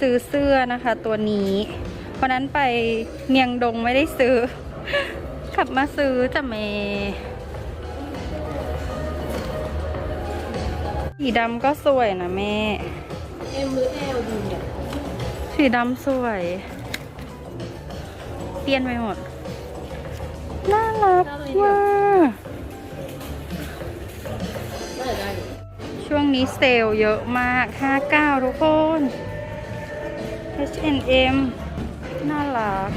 ซื้อเสื้อนะคะตัวนี้วันนั้นไปเมียงดงไม่ได้ซื้อขับมาซื้อจะเมสีดำก็สวยนะแม่เอ็มหรือแอลดีเนี่ยสีดำสวยเปลี่ยนไปหมด น่ารักมากน่าช่วงนี้เซลเยอะมาก 59 ทุกคน H&M น่ารัก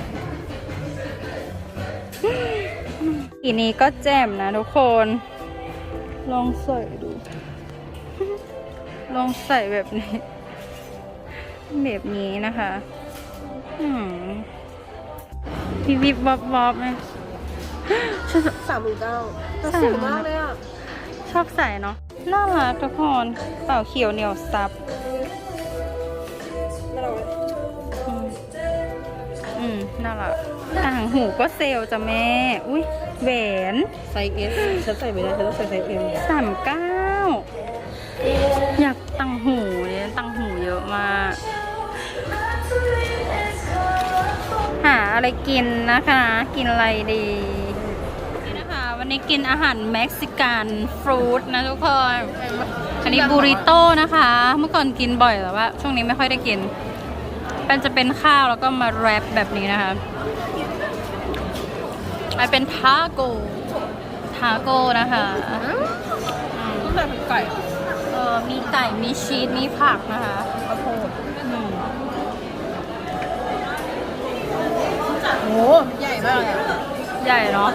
สีนี้ก็แจ่มนะทุกคน ลองใส่ดู ลองใส่แบบนี้ แบบนี้นะคะอืมวิบวิบวับวับไหมสามหมื่นเก้าแต่สวยมากเลยอะ ชอบใส่เนาะ น่ารักทุกคนเป่าเขียวเหนียวซับ มน่ารักต่างหูก็เซลล์จ้ะแม่ อุ้ยแหวนไซส์เอสฉันใส่ไม่ได้ฉันต้องใส่ไซส์เอ็มสามเก้าอยากต่างหูเนี่ยต่างหูเยอะมาก หาอะไรกินนะคะ กินอะไรดีนี่นะคะวันนี้กินอาหารเม็กซิกันฟรุตนะทุกคน อันนี้บูริโต้นะคะ เมื่อก่อนกินบ่อยแต่ว่า ช่วงนี้ไม่ค่อยได้กิน เป็นจะเป็นข้าวแล้วก็มาแรปแบบนี้นะคะอันเป็นทาโก้ทาโก้นะคะอืมต้องใส่เป็นไก่เออมีไก่มีชีสมีผักนะคะข้าวโพดอืมโอ้ใหญ่มากเลยอะใหญ่เนาะ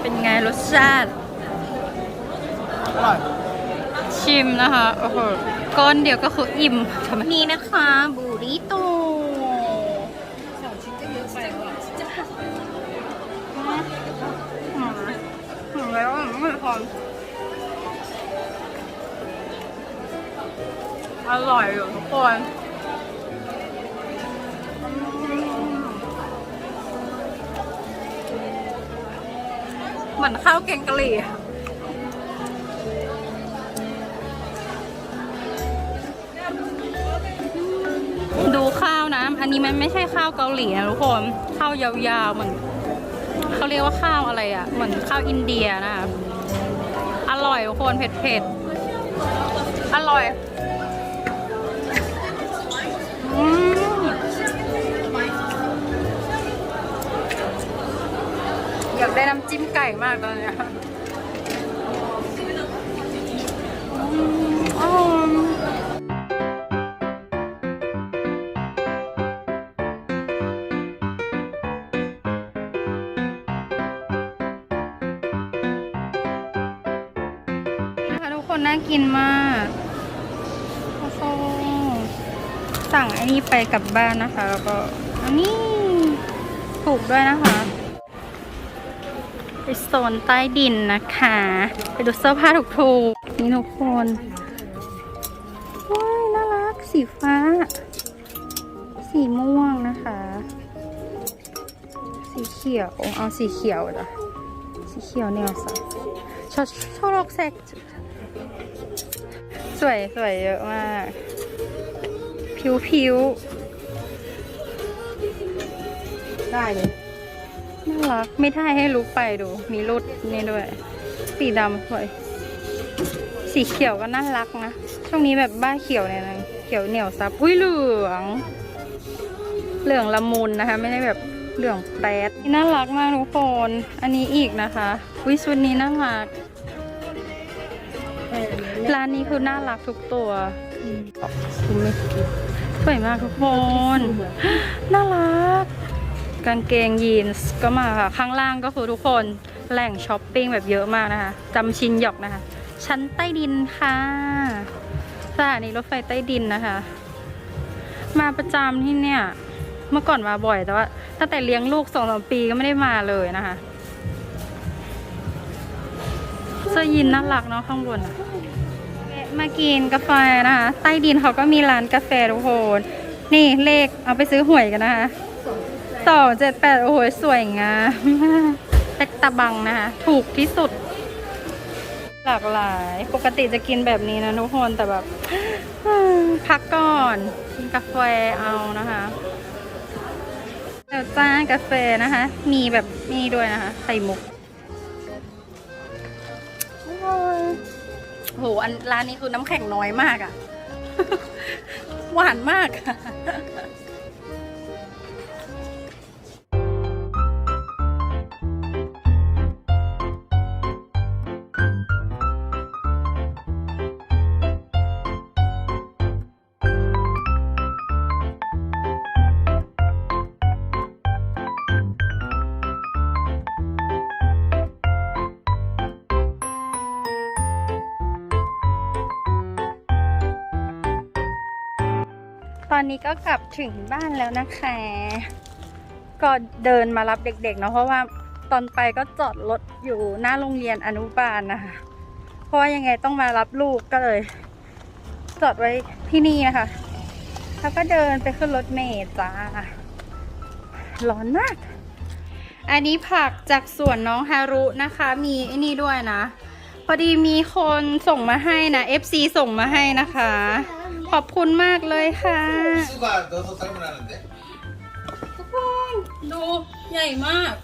เป็นไงรสชาติ อร่อย ชิมนะคะ โอ้โห ก้อนเดียวก็คืออิ่มทำไมนี่นะคะบูริโตสองชิ้นก็เยอะไปว่ะอืมอืมแล้วไม่พออร่อยอยู่ทุกคนเหมือนข้าวแกงกะหรี่ นี้มันไม่ใช่ข้าวเกาหลีนะทุกคน ข้าวยาวๆเหมือนเขาเรียกว่าข้าวอะไรอะ่ะ เหมือนข้าวอินเดียนะคะอร่อยทุกคนเผ็ดๆ อร่อยอืมอยากได้น้ำจิ้มไก่มากตอนเนี้ยอืม อ้นี่ไปกลับบ้านนะคะ แล้วก็อันนี้ถูกด้วยนะคะไปโซนใต้ดินนะคะ ไปดูเสื้อผ้าถูกๆนี่ทุกคนว้ายน่ารักสีฟ้า สีม่วงนะคะ สีเขียวเอาสีเขียวจ้ะสีเขียวแนวสับชอบชอรกแซกสวยสวยเยอะมาก ผิวผิวได้เลยน่ารักไม่ได้ให้ลุกไปดู มีรุดนี่ด้วย สีดำสวยสีเขียวก็น่ารักนะ ช่วงนี้แบบบ้าเขียวเนี่ยนะเขียวเหนียวซับ อุ้ยเหลือง เหลืองละมุนนะคะ ไม่ได้แบบเหลืองแป๊ดนี่น่ารักมากทุกคน อันนี้อีกนะคะวิชุดนี้น่ารักร้านนี้คือน่ารักทุกตัวคุ้มไหม สวยมากทุกคน น่ารัก กางเกงยีนส์ก็มาค่ะ ข้างล่างก็คือทุกคนแหล่งช้อปปิ้งแบบเยอะมากนะคะจำชินหยอกนะคะ ชั้นใต้ดินค่ะ สถานีรถไฟใต้ดินนะคะ มาประจำที่เนี่ย เมื่อก่อนมาบ่อยแต่ว่าตั้งแต่เลี้ยงลูกสองสามปีก็ไม่ได้มาเลยนะคะเสื้อยีนน่ารักเนาะข้างบนอะ มากินกาแฟนะคะ ใต้ดินเขาก็มีร้านกาแฟทุกคนนี่เลขเอาไปซื้อหวยกันนะคะสองเจ็ดแปดโอ้โหสวยงามเป็กตะบังนะคะ ถูกที่สุด หลากหลาย ปกติจะกินแบบนี้นะทุกคนแต่แบบพักก่อนกินกาแฟเอานะคะเดี๋ยวจ้ากาแฟนะคะ มีแบบนี่ด้วยนะคะไข่มุกโอ้ย โหอันร้านนี้คือน้ำแข็งน้อยมากอะ่ะ หวานมาก ตอนนี้ก็กลับถึงบ้านแล้วนะคะ ก็เดินมารับเด็กๆเนาะเพราะว่าตอนไปก็จอดรถอยู่หน้าโรงเรียนอนุบาลนะคะ เพราะว่ายังไงต้องมารับลูกก็เลย จอดไว้ที่นี่นะคะ แล้วก็เดินไปขึ้นรถเมล์จ้า ร้อนมาก อันนี้ผักจากสวนน้องฮารุนะคะ มีไอ้นี่ด้วยนะ พอดีมีคนส่งมาให้นะ FC ส่งมาให้นะคะ ขอบคุณมากเลยค่ะทุกคนดูใหญ่มาก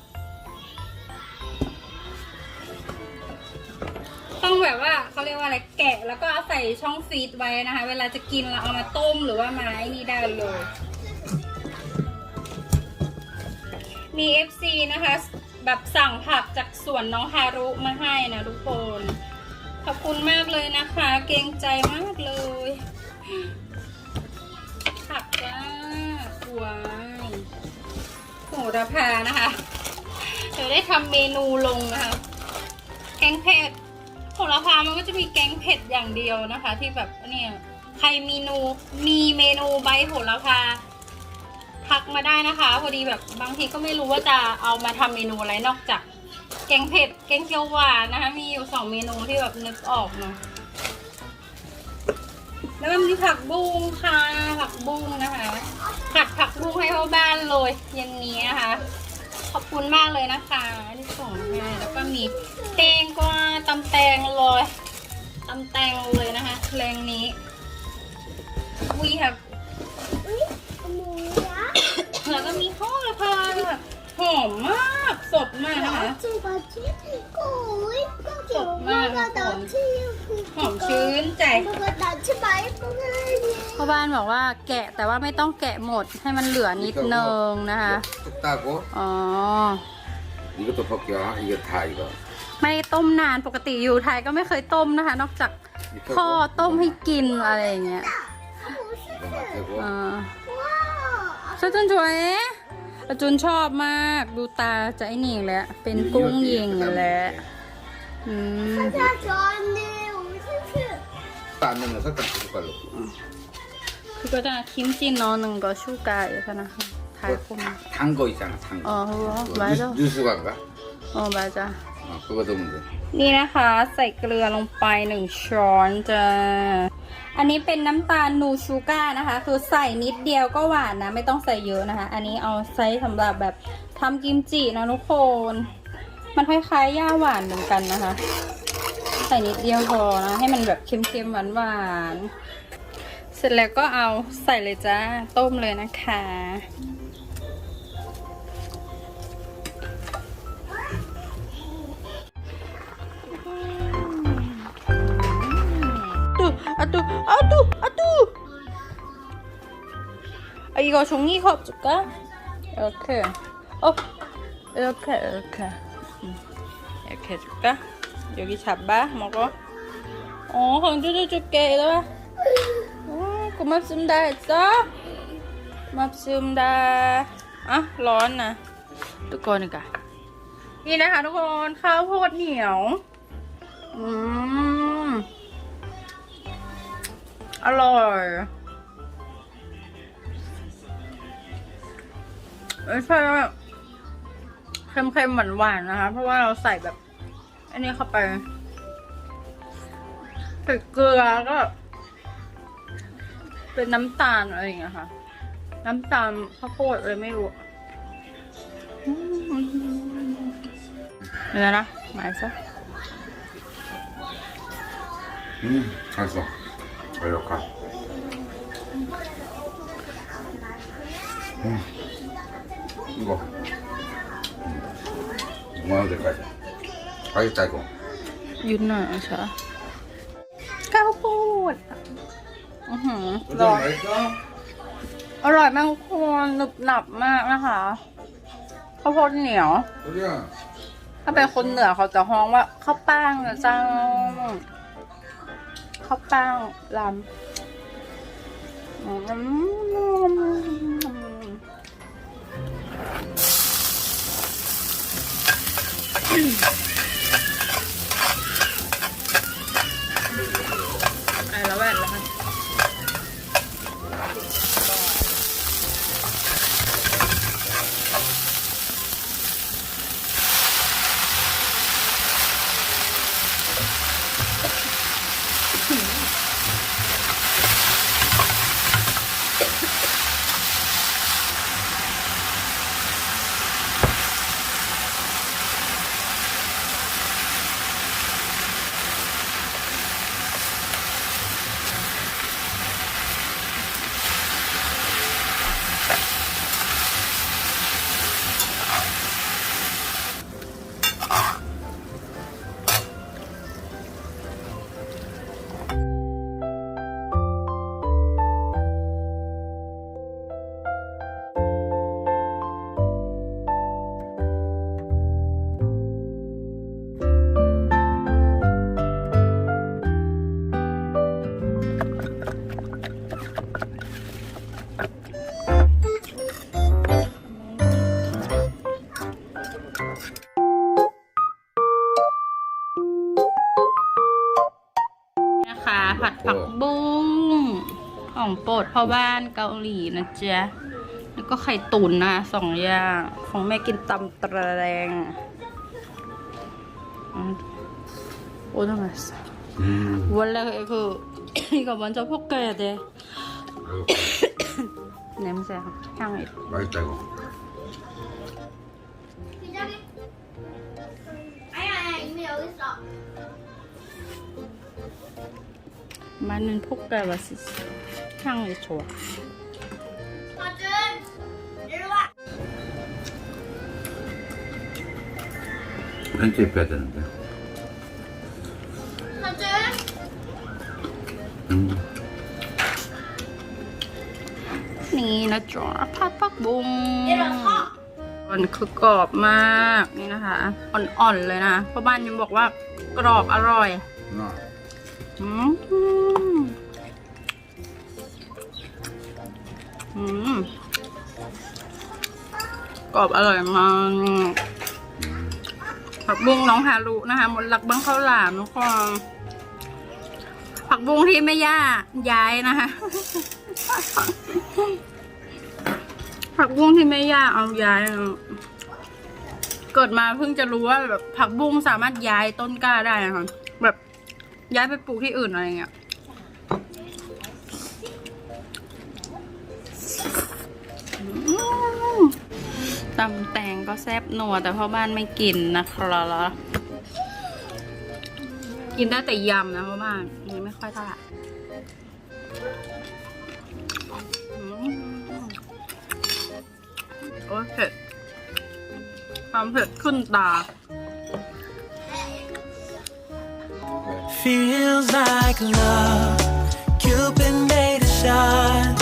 ต้องแบบว่าเขาเรียกว่าอะไรแกะแล้วก็เอาใส่ช่องฟีดไว้นะคะ เวลาจะกินเราเอามาต้มหรือว่ามาให้นี่ได้เลย มี FC นะคะ แบบสั่งผักจากสวนน้องฮารุมาให้นะทุกคน ขอบคุณมากเลยนะคะ เกรงใจมากเลย ผักจ้าว้ายโหระพานะคะเดี๋ยวได้ทำเมนูลงนะคะ แกงเผ็ดโหระพามันก็จะมีแกงเผ็ดอย่างเดียวนะคะ ที่แบบเนี่ยใครมีนูมีเมนูใบโหระพาทักมาได้นะคะ พอดีแบบบางทีก็ไม่รู้ว่าจะเอามาทำเมนูอะไรนอกจาก แกงเผ็ดแกงเขียวหวานนะคะ มีอยู่สองเมนูที่แบบนึกออกเนาะ แล้วก็มีผักบุ้งค่ะ ผักบุ้งนะคะ ผัดผักบุ้งให้พ่อบ้านเลยอย่างนี้นะคะ ขอบคุณมากเลยนะคะที่ส่งมาให้แล้วก็มีแตงกวาตำแตงเลยตำแตงเลยนะคะแรงนี้วีค่ะแล้วก็มีข้าวละพาด้วยค่ะหอมมากสดมากนะคะ หอมชื้นใจ พ่อบ้านบอกว่าแกะแต่ว่าไม่ต้องแกะหมดให้มันเหลือนิดนึงนะคะ 뚝 따고 อ๋อ 이것도 벗겨 이거 다 이거 ไม่ได้ต้มนานปกติอยู่ไทยก็ไม่เคยต้มนะคะ นอกจากพ่อต้มให้กินอะไรอย่างเงี้ย 이거 맡기고 อ่าชจุนช่วยอาจุนชอบมาก ดูตาจะไอ้นี่อีกแล้ว เป็นกุ้งยิงอีกแล้วอืม 안 넣으면 설탕 두 숟갈로 คือก็จ ะคิมจินอนหนึ่งก็ชูกายกันนะคะทายคุม 단 거 있잖아 단 อ๋อ 거 ไว้แล้ว 유수관가 อ๋อไว้จ้ะ 어, 그거 넣으면 돼 นี่นะคะ ใส่เกลือลงไปหนึ่งช้อนจ้า อันนี้เป็นน้ำตาลนูชูก้านะคะ คือใส่นิดเดียวก็หวานนะ ไม่ต้องใส่เยอะนะคะ อันนี้เอาใช้สำหรับแบบทำกิมจินะทุกคน มันคล้ายๆย่าหวานเหมือนกันนะคะ ใส่นิดเดียวพอนะ ให้มันแบบเค็มๆหวานๆ เสร็จแล้วก็เอาใส่เลยจ้า ต้มเลยนะคะ 뚜, 아, 뚜, 아, 뚜, 아, 뚜. 아, 이거 종이컵 줄까? 이렇게. 어, 이렇게, 이렇게. 음, 이렇게 해줄까? 여기 잡아, 먹어. 어, 강주도 줄게, 이리 와. 어, 고맙습니다, 했어? 고맙습니다. 아, ร้อนนะทุกคนค่ะนี่นะคะทุกคนข้าวโพดเหนียว อืม อร่อยไม่ใช่ว่าเค็มๆหวานๆนะคะ เพราะว่าเราใส่แบบ อันนี้เข้าไปใส่เกลือก็ เป็นน้ำตาลอะไรอย่างเงี้ยค่ะ น้ำตาลข้าวโพดเลยไม่รู้เดี๋ยวนะหมายซะอืมอร่อยอร่อยค่ะอืมうまいでかいじゃん ดอือหือ 어때, ลอง 맛있어? อร่อยมากทุกคนหนึบหนับมากนะคะข้าวโพดเหนียว 우리야. ถ้าเป็นคนเหนือเขาจะฮ้องว่าข้าวป้างนะเจ้าข้าวป้างลำอืม พ่อบ้านเกาหลีนะจ๊ะ แล้วก็ไข่ตุ๋นนะสองอย่าง ของแม่กินตำตะแรงอืมโอ้ทำไม 음, 원래 그 이거 먼저 볶아야 돼 이거 냄새 향이 맛있다, 이거. 기다리. 아니 아니 이미 여기 있어. 마늘 볶아 맛있어 향이 좋아 서준 이리 와. 편집해야 되는데. 서준. 음, นี่นะจ๊ะผัดผักบุ้ง 일어서. มันคือกรอบมากนี่นะคะ อ่อนๆเลยนะพ่อบ้านยังบอกว่ากรอบอร่อย 누나. อืม กรอบอร่อยมากผักบุ้งน้องฮารุนะคะหมดหลักบ้างข้าวหลามทุกคนผักบุ้งที่แม่ย่าย้ายนะคะผักบุ้งที่แม่ย่าเอาย้ายเกิดมาเพิ่งจะรู้ว่าแบบผักบุ้งสามารถย้ายต้นกล้าได้นะคะแบบย้ายไปปลูกที่อื่นอะไรเงี้ย ตำแตงก็แซ่บนัวแต่พ่อบ้านไม่กินนะครับกินได้แต่ยำนะพ่อบ้านนนี้ไม่ค่อยเท่าไหร่โอ้เผ็ดความเผ็ดขึ้นตา Feels like love. Cupid made a shot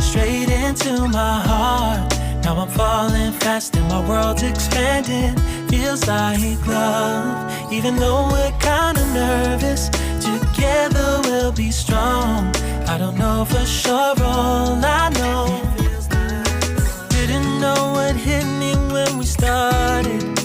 straight into my heart. Now I'm falling fast and my world's expanding. Feels like love, even though we're kinda nervous. Together we'll be strong. I don't know for sure, all I know. Didn't know what hit me when we started